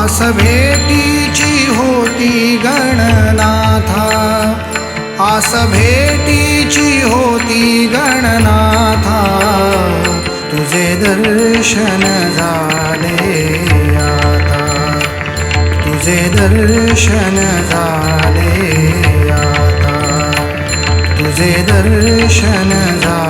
आस भेटीची होती गणनाथा। आस भेटीची होती गणनाथा। तुझे दर्शन झाले आता। तुझे दर्शन झाले आता। तुझे दर्शन झाले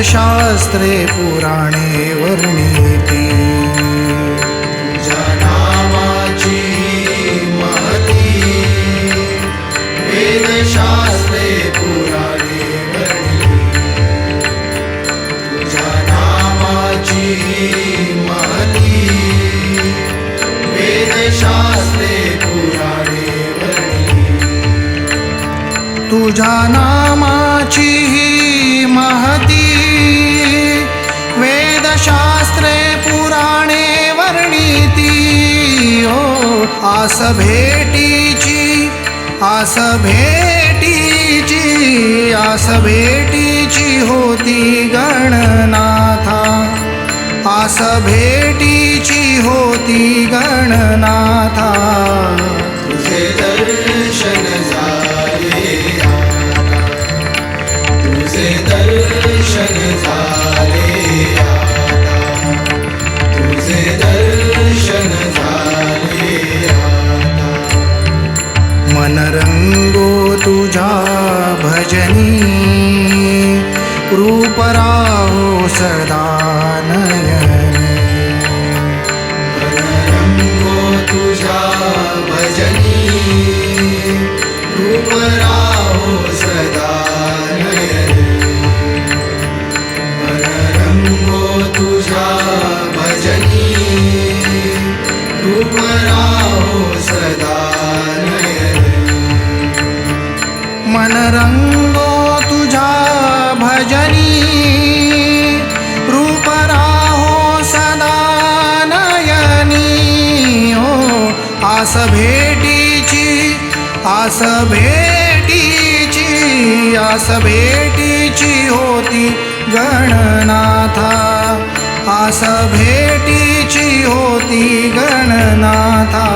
वेदशास्त्रे पुराणे वर्णिती महती। वेदशास्त्रे पुराणे वर्णिती तुझ्या नामाची महती वेदशास्त्रे पुराणे तुझ्या नामाची ही महती। आस भेटीची आस भेटीची आस भेटीची होती गणनाथा। आस भेटीची होती गणनाथा। रंगो तुझा भजनी, रूप राहो सदा नयनी। रंगो तुझ्या भजनी, रूप राहो सदा नयनी। रंगो तुझ्या भजनी, रूप राहो सदा मन रंगो तुझा भजनी, रूप राहो सदा नयनी। हो आस भेटीची आस भेटीची आस भेटीची होती गणनाथा। आस भेटीची होती गणनाथा।